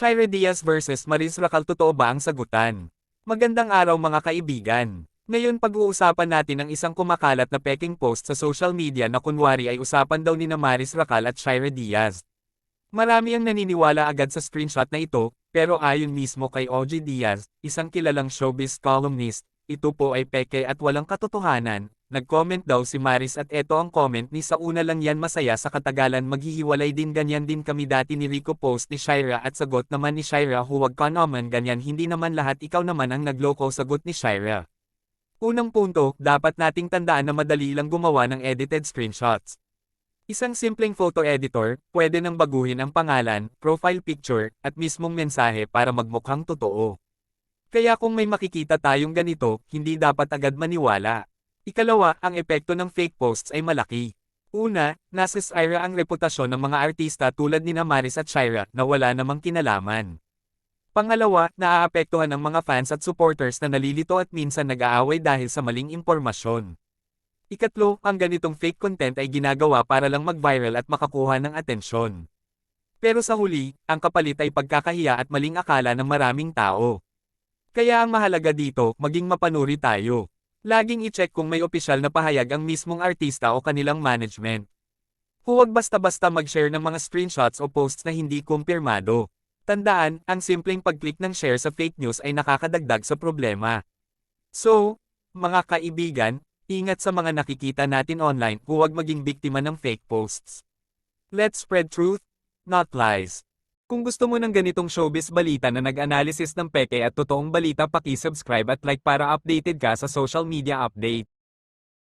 Shire Diaz versus Maris Racal totoo ba ang sagutan? Magandang araw mga kaibigan. Ngayon pag-uusapan natin ang isang kumakalat na peking post sa social media na kunwari ay usapan daw ni na Maris Racal at Shire Diaz. Marami ang naniniwala agad sa screenshot na ito, pero ayon mismo kay OG Diaz, isang kilalang showbiz columnist, ito po ay peke at walang katotohanan. Nag-comment daw si Maris at eto ang comment ni sa una lang yan masaya sa katagalan maghihiwalay din ganyan din kami dati ni Rico post ni Shira at sagot naman ni Shira huwag ka naman ganyan hindi naman lahat ikaw naman ang nagloko sagot ni Shira. Unang punto, dapat nating tandaan na madali lang gumawa ng edited screenshots. Isang simpleng photo editor, pwede nang baguhin ang pangalan, profile picture, at mismong mensahe para magmukhang totoo. Kaya kung may makikita tayong ganito, hindi dapat agad maniwala. Ikalawa, ang epekto ng fake posts ay malaki. Una, nasisira ang reputasyon ng mga artista tulad ni Maris at Shira na wala namang kinalaman. Pangalawa, naaapektuhan ang mga fans at supporters na nalilito at minsan nag-aaway dahil sa maling impormasyon. Ikatlo, ang ganitong fake content ay ginagawa para lang mag-viral at makakuha ng atensyon. Pero sa huli, ang kapalit ay pagkakahiya at maling akala ng maraming tao. Kaya ang mahalaga dito, maging mapanuri tayo. Laging i-check kung may opisyal na pahayag ang mismong artista o kanilang management. Huwag basta-basta mag-share ng mga screenshots o posts na hindi kumpirmado. Tandaan, ang simpleng pag-click ng share sa fake news ay nakakadagdag sa problema. So, mga kaibigan, ingat sa mga nakikita natin online, huwag maging biktima ng fake posts. Let's spread truth, not lies. Kung gusto mo ng ganitong showbiz balita na nag-analysis ng peke at totoong balita paki-subscribe at like para updated ka sa social media update.